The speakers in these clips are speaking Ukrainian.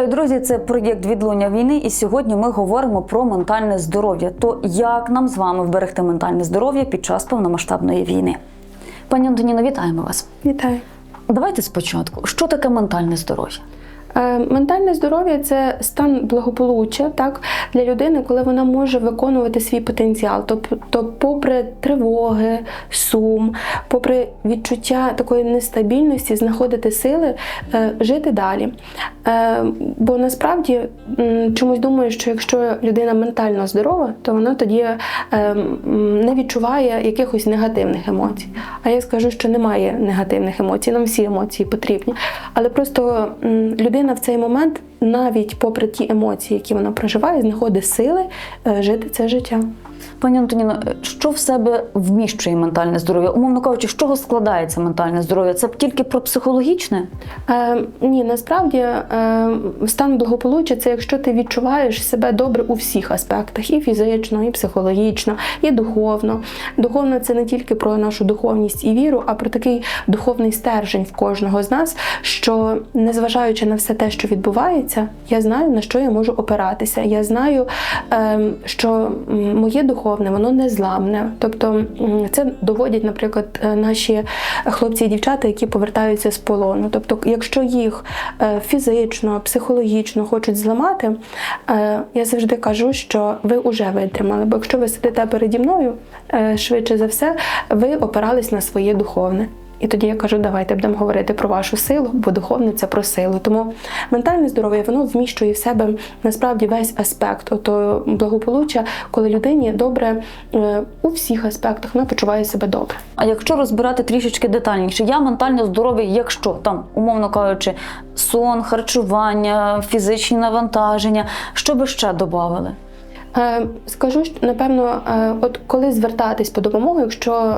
Вітаю, друзі! Це проєкт відлуння війни. І сьогодні ми говоримо про ментальне здоров'я. То як нам з вами вберегти ментальне здоров'я під час повномасштабної війни? Пані Антоніно, вітаємо вас. Вітаю. Давайте спочатку, що таке ментальне здоров'я? Е, Ментальне здоров'я це стан благополуччя так, для людини, коли вона може виконувати свій потенціал. Тобто, попри тривоги, сум, попри відчуття такої нестабільності, знаходити сили е, жити далі. Е, Бо насправді чомусь думаю, що якщо людина ментально здорова, то вона тоді не відчуває якихось негативних емоцій. А я скажу, що немає негативних емоцій, нам всі емоції потрібні. Але просто людина в цей момент, навіть попри ті емоції, які вона проживає, знаходить сили е, жити це життя. Пані Антоніно, що в себе вміщує ментальне здоров'я? Умовно кажучи, з чого складається ментальне здоров'я? Це тільки про психологічне? Е, ні, насправді е, стан благополуччя це якщо ти відчуваєш себе добре у всіх аспектах: і фізично, і психологічно, і духовно. Духовно це не тільки про нашу духовність і віру, а про такий духовний стержень в кожного з нас, що незважаючи на все те, що відбувається, я знаю на що я можу опиратися. Я знаю, е, що моє духовне, воно незламне. Тобто це доводять, наприклад, е, наші хлопці і дівчата, які повертаються з полону. Тобто, якщо їх е, фізично, психологічно хочуть зламати, е, я завжди кажу, що ви вже витримали. Бо якщо ви сидите переді мною, швидше за все, ви опирались на своє духовне. І тоді я кажу, давайте будемо говорити про вашу силу, бо духовне це про силу. Тому ментальне здоров'я воно вміщує в себе насправді весь аспект ото благополуччя, коли людині добре е, у всіх аспектах вона почуває себе добре. А якщо розбирати трішечки детальніше, я ментальне здоров'я, якщо там, умовно кажучи, сон, харчування, фізичні навантаження, що би ще додавали? Е, Скажу, що напевно, е, от коли звертатись по допомогу, якщо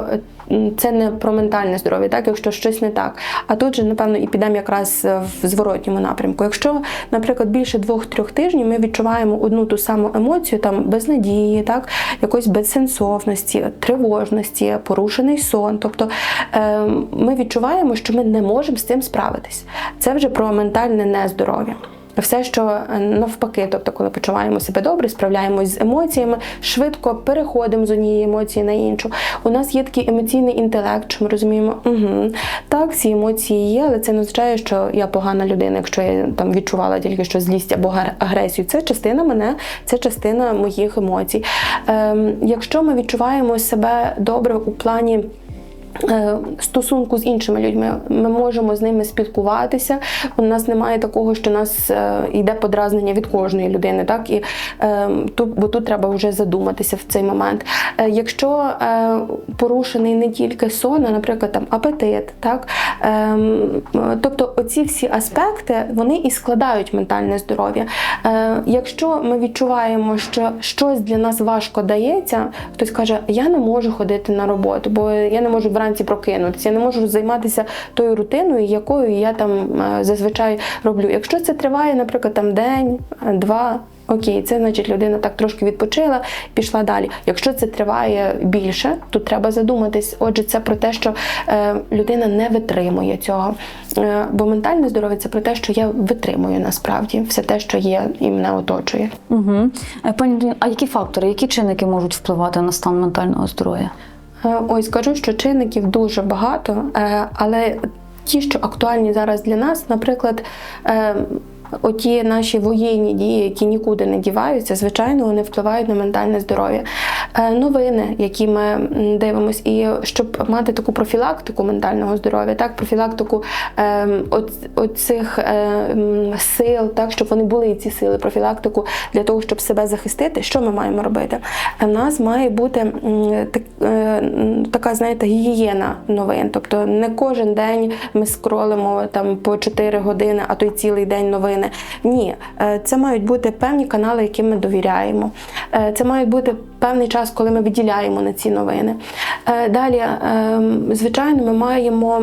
це не про ментальне здоров'я, так якщо щось не так. А тут же, напевно, і підемо якраз в зворотньому напрямку. Якщо, наприклад, більше двох-трьох тижнів ми відчуваємо одну ту саму емоцію, там безнадії, так, якоїсь безсенсовності, тривожності, порушений сон. Тобто е, ми відчуваємо, що ми не можемо з цим справитись. Це вже про ментальне нездоров'я. Все, що е, навпаки, тобто, коли почуваємо себе добре, справляємось з емоціями, швидко переходимо з однієї емоції на іншу. У нас є такий емоційний інтелект, що ми розуміємо, угу, так, ці емоції є, але це не означає, що я погана людина, якщо я там відчувала тільки що злість або агресію. Це частина мене, це частина моїх емоцій. Ем, якщо ми відчуваємо себе добре у плані. Е, Стосунку з іншими людьми ми можемо з ними спілкуватися. У нас немає такого, що нас е, йде подразнення від кожної людини, так і е, тут, бо тут треба вже задуматися в цей момент. Якщо порушений не тільки сон, а, наприклад, там апетит, так тобто оці всі аспекти вони і складають ментальне здоров'я. Якщо ми відчуваємо, що щось для нас важко дається, хтось каже, я не можу ходити на роботу, бо я не можу вранці прокинутися, я не можу займатися тою рутиною, якою я там е, зазвичай роблю. Якщо це триває, наприклад, там день, е, два. Окей, це значить людина так трошки відпочила, пішла далі. Якщо це триває більше, то треба задуматись. Отже, це про те, що е, людина не витримує цього. Е, бо ментальне здоров'я це про те, що я витримую насправді все те, що є і мене оточує. Угу. Пані а які фактори, які чинники можуть впливати на стан ментального здоров'я? Е, Ой, скажу, що чинників дуже багато, е, але ті, що актуальні зараз для нас, наприклад, е, оті наші воєнні дії, які нікуди не діваються, звичайно, вони впливають на ментальне здоров'я. Е, Новини, які ми м, дивимось, і щоб мати таку профілактику ментального здоров'я, так, профілактику е, оцих е, сил, так, щоб вони були ці сили, профілактику для того, щоб себе захистити, що ми маємо робити? У нас має бути е, така, знаєте, гігієна новин. Тобто не кожен день ми скролимо там по 4 години, а то й цілий день новини. Ні, е, це мають бути певні канали, яким ми довіряємо. Е, Це мають бути певний час, коли ми виділяємо на ці новини. Е, Далі, ем, звичайно, ми маємо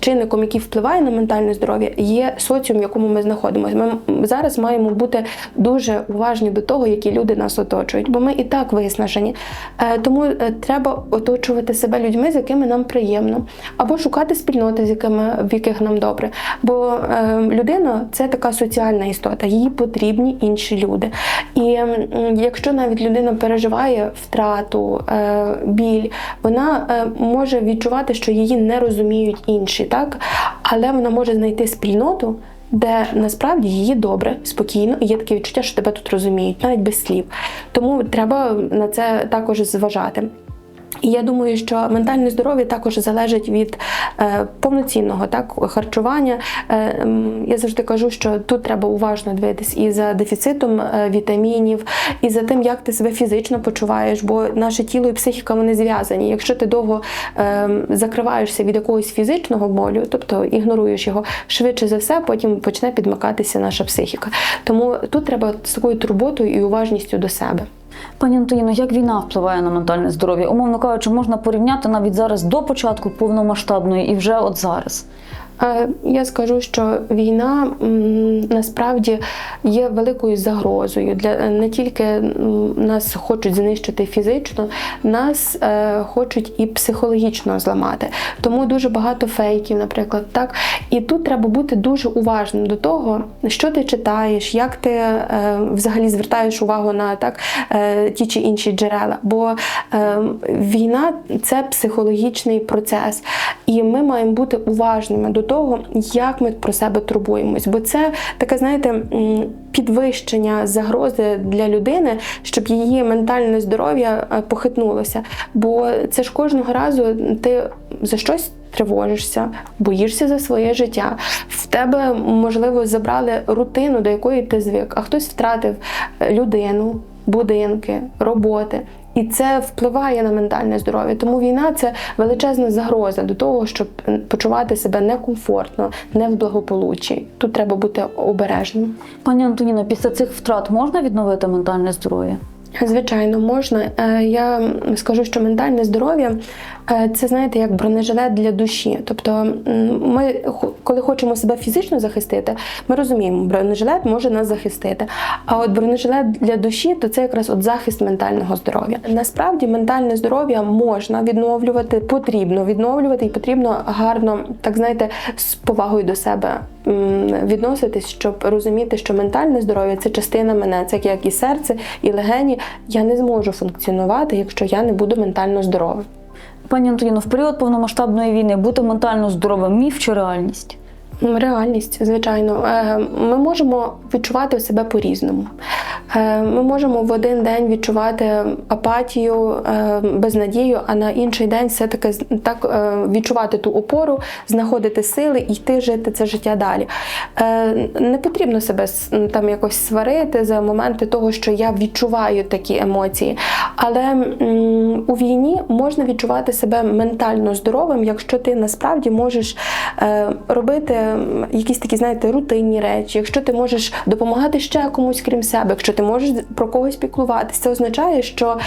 чинником, який впливає на ментальне здоров'я, є соціум, в якому ми знаходимося. Ми зараз маємо бути дуже уважні до того, які люди нас оточують, бо ми і так виснажені. Е, Тому е, треба оточувати себе людьми, з якими нам приємно, або шукати спільноти, з якими в яких нам добре. Бо е, людина це така соціальна істота, їй потрібні інші люди. І якщо навіть людина переживає втрату, е, біль, вона е, може відчувати, що її не розуміють інші, так? але вона може знайти спільноту. Де насправді її добре, спокійно, і є таке відчуття, що тебе тут розуміють, навіть без слів. Тому треба на це також зважати. І я думаю, що ментальне здоров'я також залежить від е, повноцінного так, харчування. Е, м, я завжди кажу, що тут треба уважно дивитись і за дефіцитом е, вітамінів, і за тим, як ти себе фізично почуваєш, бо наше тіло і психіка вони зв'язані. Якщо ти довго е, закриваєшся від якогось фізичного болю, тобто ігноруєш його, швидше за все, потім почне підмикатися наша психіка. Тому тут треба з такою турботою і уважністю до себе. Пані Антоніно, як війна впливає на ментальне здоров'я? Умовно кажучи, можна порівняти навіть зараз до початку повномасштабної і вже от зараз. Е, Я скажу, що війна насправді є великою загрозою для не тільки нас хочуть знищити фізично, нас е, хочуть і психологічно зламати. Тому дуже багато фейків, наприклад, так. І тут треба бути дуже уважним до того, що ти читаєш, як ти е, взагалі звертаєш увагу на так е, ті чи інші джерела. Бо е, війна це психологічний процес, і ми маємо бути уважними до того, як ми про себе турбуємось. Бо це таке, знаєте, підвищення загрози для людини, щоб її ментальне здоров'я е, похитнулося. Бо це ж кожного разу ти за щось. Тривожишся, боїшся за своє життя. В тебе, можливо, забрали рутину, до якої ти звик, а хтось втратив е, людину, будинки, роботи. І це впливає на ментальне здоров'я. Тому війна це величезна загроза до того, щоб почувати себе некомфортно, не в благополуччі. Тут треба бути обережним. Пані Антоніно, після цих втрат можна відновити ментальне здоров'я? Звичайно, можна. Е, Я скажу, що ментальне здоров'я е, це знаєте як бронежилет для душі. Тобто, ми, коли хочемо себе фізично захистити, ми розуміємо, бронежилет може нас захистити. А от бронежилет для душі то це якраз от захист ментального здоров'я. Насправді, ментальне здоров'я можна відновлювати, потрібно відновлювати і потрібно гарно, так знаєте, з повагою до себе відноситись, щоб розуміти, що ментальне здоров'я це частина мене, це як і серце, і легені. Я не зможу функціонувати, якщо я не буду ментально здоровим. Пані Антоніно, в період повномасштабної війни бути ментально здоровим міф чи реальність? Реальність, звичайно, Е, ми можемо відчувати себе по-різному. Е, Ми можемо в один день відчувати апатію, е, безнадію, а на інший день все-таки так е, відчувати ту опору, знаходити сили і йти жити це життя далі. Не потрібно себе там якось сварити за моменти того, що я відчуваю такі емоції. Але у війні можна відчувати себе ментально здоровим, якщо ти насправді можеш робити якісь такі, знаєте, рутинні речі, якщо ти можеш допомагати ще комусь крім себе, якщо ти можеш про когось піклуватися, це означає, що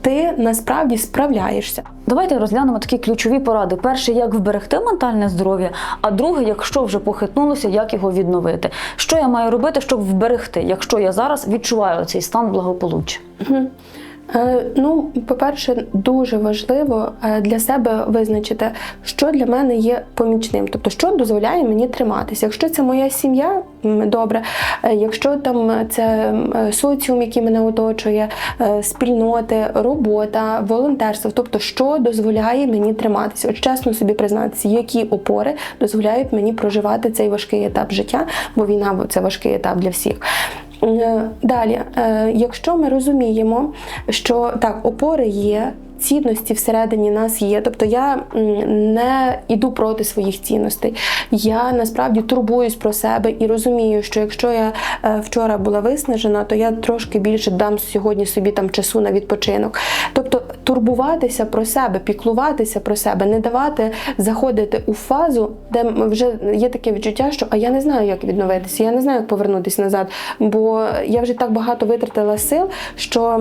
ти насправді справляєшся. Давайте розглянемо такі ключові поради. Перше, як вберегти ментальне здоров'я, а друге, якщо вже похитнулося, як його відновити. Що я маю робити, щоб вберегти, якщо я зараз відчуваю цей стан благополуччя? Мгм. Е, Ну, по-перше, дуже важливо е, для себе визначити, що для мене є помічним, тобто що дозволяє мені триматися. Якщо це моя сім'я, добре. Е, Якщо там це соціум, який мене оточує, спільноти, робота, волонтерство, тобто що дозволяє мені триматися, от чесно собі признатися, які опори дозволяють мені проживати цей важкий етап життя, бо війна це важкий етап для всіх. Е, Далі, е, якщо ми розуміємо, що так, опори є. Цінності всередині нас є, тобто я не йду проти своїх цінностей. Я насправді турбуюсь про себе і розумію, що якщо я е, вчора була виснажена, то я трошки більше дам сьогодні собі там часу на відпочинок. Тобто турбуватися про себе, піклуватися про себе, не давати заходити у фазу, де вже є таке відчуття, що а я не знаю, як відновитися, я не знаю, як повернутися назад, бо я вже так багато витратила сил, що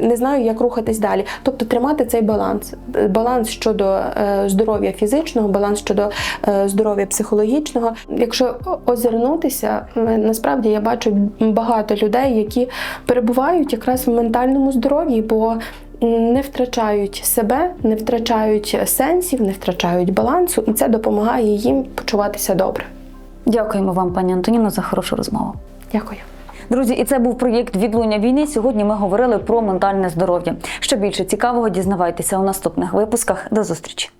не знаю, як рухатись далі. Тобто тримати цей баланс, баланс щодо е, здоров'я фізичного, баланс щодо е, здоров'я психологічного. Якщо озирнутися, насправді я бачу багато людей, які перебувають якраз в ментальному здоров'ї, бо не втрачають себе, не втрачають сенсів, не втрачають балансу, і це допомагає їм почуватися добре. Дякуємо вам, пані Антоніно, за хорошу розмову. Дякую. Друзі, і це був проєкт Відлуння війни. Сьогодні ми говорили про ментальне здоров'я. Ще більше цікавого дізнавайтеся у наступних випусках. До зустрічі.